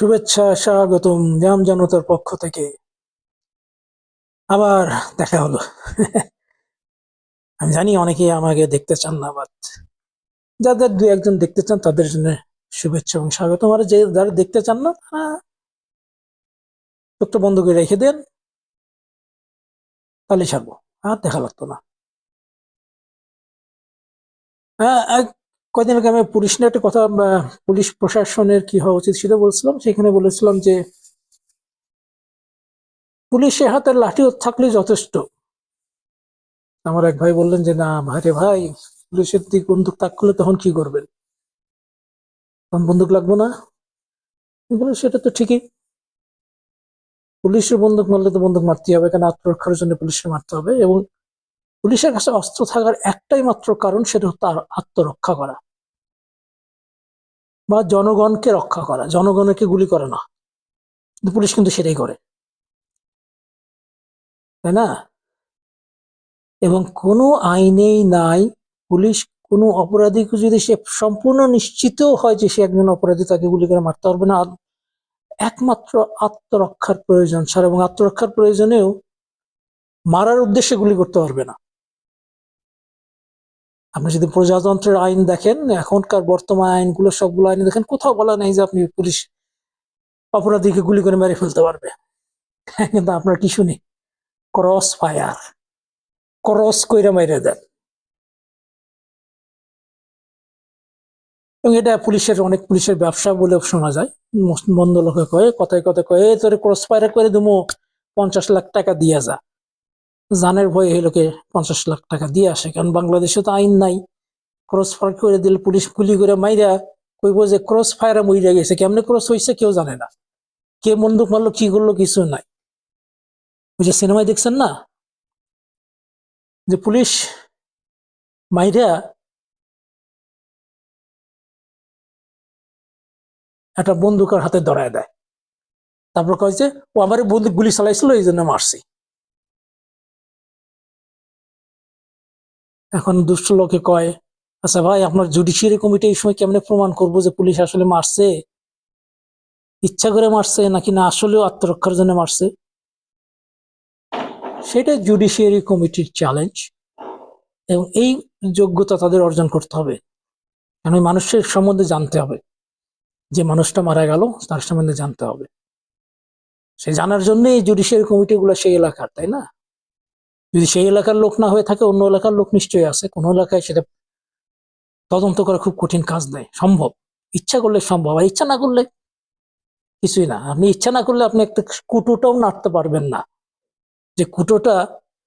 শুভেচ্ছা, স্বাগতম জাম জনতার পক্ষ থেকে। আবার দেখা হলো। আমি জানি অনেকে আমাকে দেখতে চান না বাট যাদের দু একজন দেখতে চান, তাদের জন্য শুভেচ্ছা এবং স্বাগতম। আর যে যারা দেখতে চান না, তারা চোখটা বন্ধ করে রেখে দেন, তাহলে ছাড়বো। আর দেখা লাগতো না। কয়দিন আগে আমি পুলিশ নিয়ে একটা কথা পুলিশ প্রশাসনের কি হওয়া উচিত সেটা বলছিলাম। সেখানে বলেছিলাম যে পুলিশের হাতে লাঠি থাকলে যথেষ্ট। আমার এক ভাই বললেন যে, না ভাইরে ভাই, পুলিশের দিক বন্দুক তাক করলে তখন কি করবেন? তখন বন্দুক লাগবো না? সেটা তো ঠিকই। পুলিশের বন্দুক মারলে তো বন্দুক মারতেই হবে কেন আত্মরক্ষার জন্য পুলিশকে মারতে হবে। এবং পুলিশের কাছে অস্ত্র থাকার একটাই মাত্র কারণ সেটা তার আত্মরক্ষা করা। বা জনগণকে রক্ষা করা, জনগণকে গুলি করে না। পুলিশ কিন্তু সেটাই করে। তাই না? এবং কোনো আইনেই নাই, পুলিশ কোনো অপরাধীকে যদি সে সম্পূর্ণ নিশ্চিত হয় যে সে একজন অপরাধী, তাকে গুলি করে মারতে পারবে না। একমাত্র আত্মরক্ষার প্রয়োজন স্যার এবং আত্মরক্ষার প্রয়োজনেও মারার উদ্দেশ্যে গুলি করতে পারবে না। আপনি যদি প্রজাতন্ত্রের আইন দেখেন, এখনকার বর্তমান আইনগুলো সবগুলো আইন দেখেন, কোথাও বলা নেই যে আপনি পুলিশ অপরাধীকে গুলি করে মেরে ফেলতে পারবে। কিন্তু আপনার কি শুনি? ক্রস ফায়ার ক্রস কইরা মেরে দেন। এবং এটা পুলিশের, অনেক পুলিশের ব্যবসা বলে শোনা যায়। মন্দ লোকে কয়ে, কথায় কথায় কয়ে, "এই তোরে ক্রস ফায়ার করে দেবো পঞ্চাশ লাখ টাকা দিয়ে যা। জানের ভয়ে লোকে পঞ্চাশ লাখ টাকা দিয়ে আসে, কারণ বাংলাদেশে তো আইন নাই। ক্রস ফায়ার করে দিলে পুলিশ গুলি করে মাইরা কইব যে ক্রস ফায়ারে মইরা গেছে। কেমনে ক্রস হয়েছে কেউ জানে না। কে বন্দুক মারলো, কি করল কিছু নাই। ওই যে সিনেমায় দেখছেন না? যে পুলিশ মাইরা একটা বন্দুকের হাতে ধরায় দেয়। তারপর কয় যে, ও আমার বন্দুক গুলি চালাইছিল এই জন্য মারছি। এখন দুষ্ট লোকে কয় আচ্ছা ভাই, আপনার জুডিশিয়ারি কমিটি এই সময় কেমনে প্রমাণ করব যে পুলিশ আসলে মারছে? ইচ্ছা করে মারছে নাকি না আসলেও আত্মরক্ষার জন্য মারছে? সেটা জুডিশিয়ারি কমিটির চ্যালেঞ্জ এবং এই যোগ্যতা তাদের অর্জন করতে হবে। কারণ ওই মানুষের সম্বন্ধে জানতে হবে। যে মানুষটা মারা গেল, তার সম্বন্ধে জানতে হবে। সে জানার জন্য এই জুডিশিয়ারি কমিটিগুলো সেই এলাকার, তাই না? যদি সেই এলাকার লোক না হয়ে থাকে, অন্য এলাকার লোক নিশ্চয়ই আছে। কোনো এলাকায় সেটা তদন্ত করা খুব কঠিন কাজ নয়। সম্ভব। ইচ্ছা করলে সম্ভব, আর ইচ্ছা না করলে কিছুই না। আপনি ইচ্ছা না করলে আপনি একটা কুটোটাও নাড়তে পারবেন না। যে কুটোটা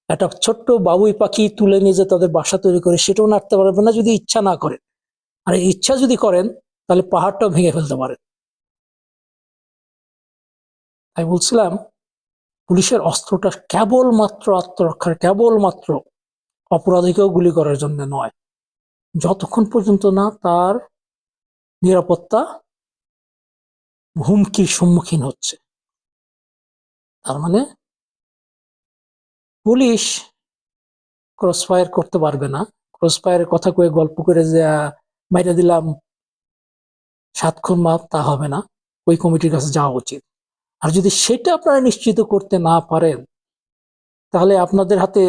একটা ছোট্ট বাবুই পাখি তুলে নিয়ে যে তাদের বাসা তৈরি করে, সেটাও নাড়তে পারবেন না যদি ইচ্ছা না করেন। আর ইচ্ছা যদি করেন, তাহলে পাহাড়টাও ভেঙে ফেলতে পারেন। তাই বলছিলাম পুলিশের অস্ত্রটা কেবলমাত্র আত্মরক্ষার, কেবলমাত্র অপরাধীকেও গুলি করার জন্য নয়। যতক্ষণ পর্যন্ত না তার নিরাপত্তা হুমকির সম্মুখীন হচ্ছে। তার মানে পুলিশ ক্রস ফায়ার করতে পারবে না। ক্রস ফায়ারের কথা কয়ে গল্প করে যে মাইরা দিলাম সাত খুন মাপ, তা হবে না। ওই কমিটির কাছে যাওয়া উচিত। আর যদি সেটা আপনারা নিশ্চিত করতে না পারেন, তাহলে আপনাদের হাতে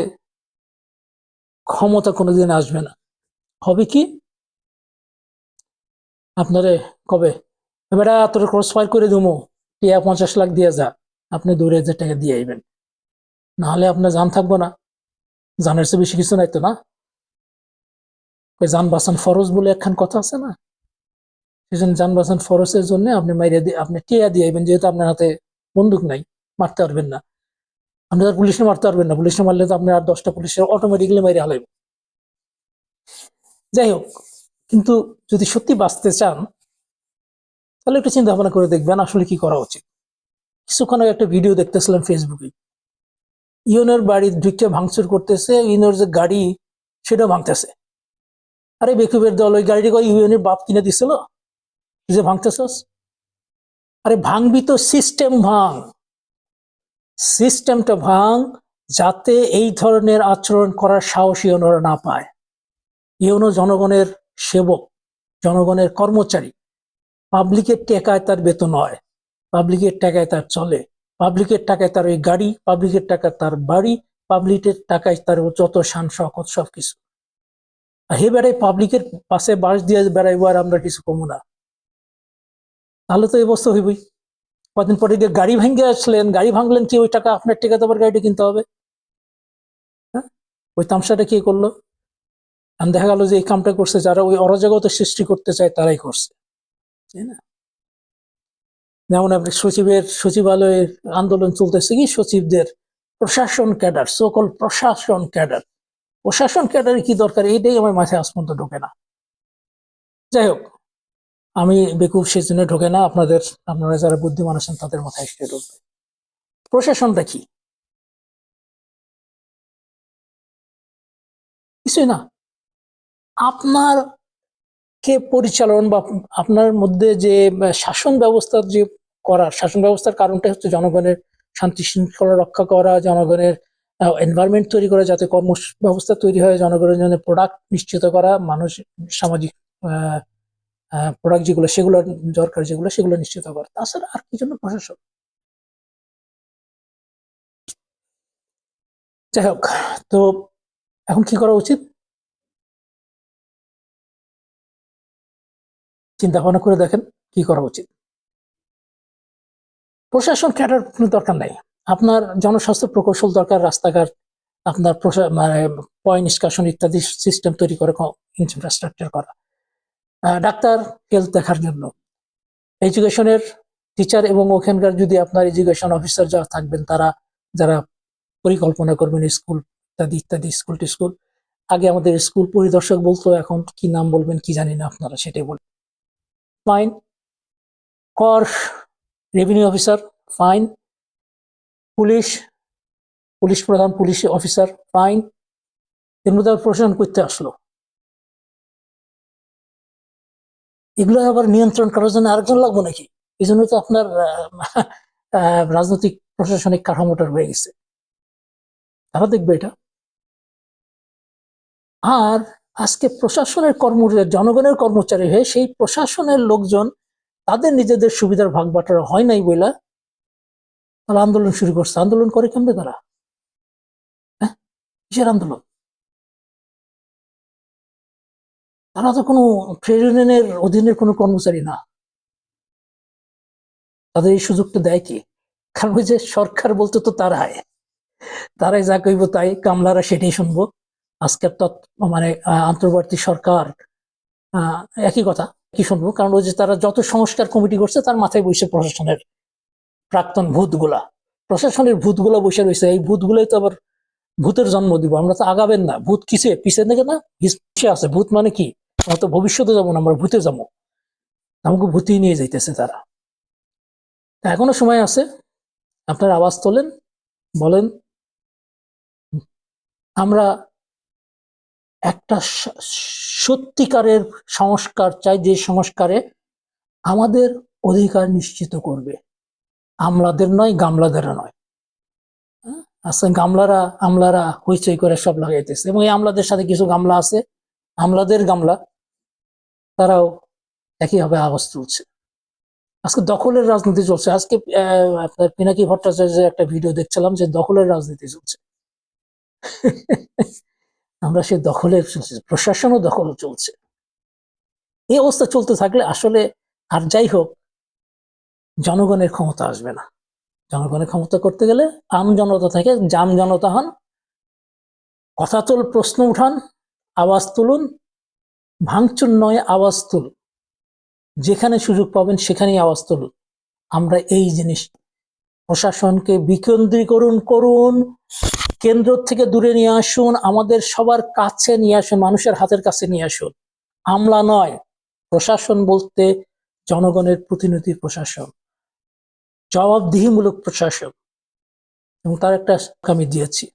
ক্ষমতা কোনোদিন আসবে না। হবে কি? আপনারে কবে? এবারে তোর ক্রস ফায়ার করে দেবো। টিয়া পঞ্চাশ লাখ দিয়ে যা। আপনি দৌড়ে হাজার টাকা দিয়ে আইবেন। নাহলে আপনার জান থাকব না। জানের চেয়ে বেশি কিছু নাই তো না? যান বাঁচান ফরজ বলে একখান কথা আছে না? সেজন্য যান বাঁচান ফরজের জন্য আপনি মাইরে দিয়ে আপনি টিয়া দিয়ে আইবেন, যেহেতু আপনার হাতে বন্দুক নাই, মারতে পারবেন না। আপনি আর পুলিশে মারতে পারবেন না। পুলিশে মারলে তো আপনি আর দশটা পুলিশের অটোমেটিকলি মাইরে হালাইব যাই হোক, কিন্তু যদি সত্যি বাঁচতে চান, তাহলে একটু চিন্তা ভাবনা করে দেখবেন আসলে কি করা উচিত। কিছুক্ষণ আগে একটা ভিডিও দেখতেছিলাম ফেসবুকে ইউনের বাড়ি ঢুকতে ভাঙচুর করতেছে, ইউনোর যে গাড়ি, সেটাও ভাঙতেছে। আরে বেকুবের দল, ওই গাড়িটি ইউনের বাপ কিনে দিছিল? যে ভাঙতেছস আরে ভাঙবি তো সিস্টেম ভাঙ। সিস্টেমটা ভাঙ যাতে এই ধরনের আচরণ করার সাহস ইউনোরা না পায়। ইউনো জনগণের সেবক, জনগণের কর্মচারী। পাবলিকের টেকায় তার বেতন হয়, পাবলিকের টাকায় তার চলে। পাবলিকের টাকায় তার ওই গাড়ি, পাবলিকের টাকায় তার বাড়ি, পাবলিকের টাকায় তার যত শান শকত সব কিছু আর হে বেড়াই, পাবলিকের পাশে বাস দিয়ে বেড়াইবো আর আমরা কিছু কমু না। তাহলে তো এই অবস্থা হইবই। কদিন পরে গিয়ে গাড়ি ভেঙে আসলেন, গাড়ি ভাঙলেন কি? ওই টাকা আপনার টাকা তো গাড়িটা কিনতে হবে। হ্যাঁ? ওই তামসাটা কি করল? আর দেখা গেল যে এই কামটা করছে, যারা ওই অরাজকতা সৃষ্টি করতে চায় তারাই করছে। তাই না? যেমন আপনি সচিবের সচিবালয়ের আন্দোলন চলতেছে কি? সচিবদের প্রশাসন ক্যাডার সকল প্রশাসন ক্যাডার। প্রশাসন ক্যাডারে কি দরকার? এইটাই আমার মাথায় পর্যন্ত ঢোকে না। যাই হোক আমি বেকুব সেজন্য ঢোকে না, আপনাদের, আপনারা যারা বুদ্ধিমান আছেন তাদের মাথায় এসে ঢুকবে প্রশাসনটা কি? কিছুই না। আপনার কে পরিচালন বা আপনার মধ্যে যে শাসন ব্যবস্থা যে করার, শাসন ব্যবস্থার কারণটা হচ্ছে জনগণের শান্তি শৃঙ্খলা রক্ষা করা, জনগণের এনভায়রনমেন্ট তৈরি করা, যাতে কর্ম ব্যবস্থা তৈরি হয়, জনগণের জন্য প্রোডাক্ট নিশ্চিত করা, মানুষ সামাজিক প্রোডাক্ট যেগুলো, সেগুলো দরকার যেগুলো, সেগুলো নিশ্চিত করা তাছাড়া আর কি জন্য প্রশাসন যাই হোক, তো এখন কি করা উচিত? চিন্তা ভাবনা করে দেখেন কি করা উচিত। প্রশাসন ক্যাডার কোনো দরকার নাই। আপনার জনস্বাস্থ্য প্রকৌশল দরকার, রাস্তাঘাট, আপনার মানে পয় নিষ্কাশন ইত্যাদি সিস্টেম তৈরি করে ইনফ্রাস্ট্রাকচার করা। ডাক্তার হেলথ দেখার জন্য। এডুকেশনের টিচার এবং ওখানকার যদি আপনার এডুকেশন অফিসার যারা থাকবেন, তারা যারা পরিকল্পনা করবেন স্কুল ইত্যাদি ইত্যাদি স্কুল টিস্কুল আগে আমাদের স্কুল পরিদর্শক বলতো, এখন কি নাম বলবেন কি জানি না আপনারা, সেটাই বলবেন ফাইন কর revenue officer fine police police প্রধান পুলিশ অফিসার ফাইন এর মধ্যে প্রশাসন করতে আসলো। এগুলো আবার নিয়ন্ত্রণ করার জন্য আরেকজন লাগবো নাকি? এই জন্য তো আপনার রাজনৈতিক প্রশাসনিক কাঠামোটা রয়ে গেছে। তারা দেখবে এটা। আর আজকে প্রশাসনের কর্ম, জনগণের কর্মচারী হয়ে সেই প্রশাসনের লোকজন তাদের নিজেদের সুবিধার ভাগ বাটোয়ারা হয় নাই বলে তারা আন্দোলন শুরু করছে। আন্দোলন করে কেমনে তারা? হ্যাঁ? কিসের আন্দোলন? তারা তো কোনো ট্রেড ইউনিয়নের অধীনের কোনো কর্মচারী না। তাদের এই সুযোগটা দেয় কি? কারণ যে সরকার বলতে তো তারাই। তারাই যা কইব তাই, কামলারা সেটাই শুনব। আজকের তৎ মানে আন্তর্বর্তী সরকার একই কথা, কি শুনব? কারণ ওই যে তারা যত সংস্কার কমিটি করছে, তার মাথায় বসে প্রশাসনের প্রাক্তন ভূতগুলা। প্রশাসনের ভূতগুলা বসে রয়েছে এই ভূতগুলাই তো আবার ভূতের জন্ম দিব। আমরা তো আগাবেন না। ভূত কিসে? পিছে দেখে না? পিছিয়ে আছে। ভূত মানে কি? আমরা তো ভবিষ্যতে যাব না, আমরা ভূতে যাব। আমাকে ভূতেই নিয়ে যাইতেছে তারা। এখনও সময় আছে, আপনার আওয়াজ তোলেন, বলেন, আমরা একটা সত্যিকারের সংস্কার চাই, যে সংস্কারে আমাদের অধিকার নিশ্চিত করবে। আমলাদের নয় গামলাদের নয়? আজকে গামলারা, আমলারা হইচই করে সব লাগাইতেছে। এবং এই আমলাদের সাথে কিছু গামলা আছে। আমলাদের গামলা। তারাও একইভাবে আওয়াজ তুলছে। আজকে দখলের রাজনীতি চলছে। আজকে আপনার পিনাকি ভট্টাচার্যের একটা ভিডিও দেখছিলাম যে দখলের রাজনীতি চলছে। আমরা সেই দখলের চলছে, প্রশাসনও দখল চলছে। এই অবস্থা চলতে থাকলে আসলে আর যাই হোক, জনগণের ক্ষমতা আসবে না। জনগণের ক্ষমতা করতে গেলে আম জনতা থেকে জাম জনতা হন কথা তুল প্রশ্ন উঠান, আওয়াজ তুলুন ভাঙচুর নয়, আওয়াজ তুলুন। যেখানে সুযোগ পাবেন সেখানেই আওয়াজ তুলুন। আমরা এই জিনিস প্রশাসনকে বিকেন্দ্রীকরণ করুন, কেন্দ্র থেকে দূরে নিয়ে আসুন, আমাদের সবার কাছে নিয়ে আসুন, মানুষের হাতের কাছে নিয়ে আসুন। আমলা নয়, প্রশাসন বলতে জনগণের প্রতিনিধি প্রশাসন, জবাবদিহিমূলক প্রশাসন। এবং তার একটা আমি দিয়েছি।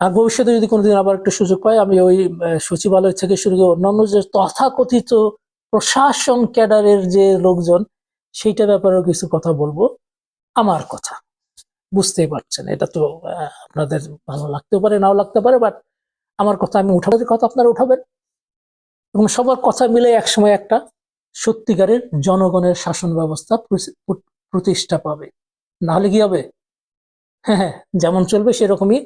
আর ভবিষ্যতে যদি কোনোদিন আবার একটু সুযোগ পাই, আমি ওই সচিবালয় থেকে শুরু করে অন্যান্য যে তথাকথিত প্রশাসন ক্যাডারের যে লোকজন, সেইটা ব্যাপারেও কিছু কথা বলব। আমার কথা। বুঝতেই পারছেন, এটা তো আপনাদের ভালো লাগতেও পারে, নাও লাগতে পারে বাট আমার কথা আমি উঠাবো, কথা আপনারা উঠাবেন। এবং সবার কথা মিলে একসময় একটা সত্যিকারের জনগণের শাসন ব্যবস্থা প্রতিষ্ঠা পাবে। নাহলে কি হবে? হ্যাঁ হ্যাঁ যেমন চলবে সেরকমই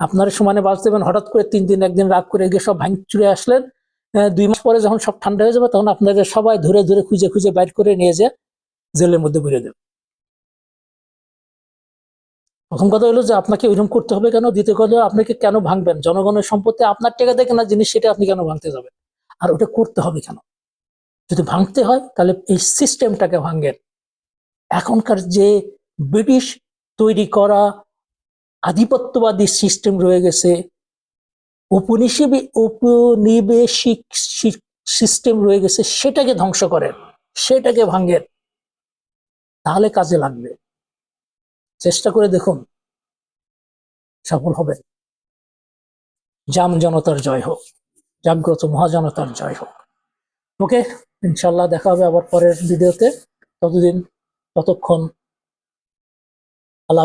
আপনারা সমানে বাঁচ দেবেন, হঠাৎ করে তিন দিন, একদিন রাগ করে গিয়ে সব ভাঙ চুরে আসলেন দুই মাস পরে যখন সব ঠান্ডা হয়ে যাবে, তখন আপনাদের সবাই ধরে ধরে খুঁজে খুঁজে বাইর করে নিয়ে যে জেলের মধ্যে ভরে দেবে। প্রথম কথা হলো যে আপনাকে ওইরকম করতে হবে কেন? দ্বিতীয় কথা আপনাকে কেন ভাঙবেন? জনগণের সম্পত্তি আপনার টাকা দেখে না জিনিস সেটা আপনি কেন ভাঙতে যাবেন? আর ওটা করতে হবে কেন? যদি ভাঙতে হয়, তাহলে এই সিস্টেমটাকে ভাঙেন। এখনকার যে ব্রিটিশ তৈরি করা আধিপত্যবাদী সিস্টেম রয়ে গেছে। উপনিষেবী, উপনিবেশিক সিস্টেম রয়ে গেছে, সেটাকে ধ্বংস করেন, সেটাকে ভাঙেন। তাহলে কাজে লাগবে। চেষ্টা করে দেখুন, সফল হবে জাম জনতার জয় হোক, জাগ্রত মহাজনতার জয় হোক। ওকে ইনশাল্লাহ দেখা হবে আবার পরের ভিডিওতে। ততদিন, ততক্ষণ, আল্লাহ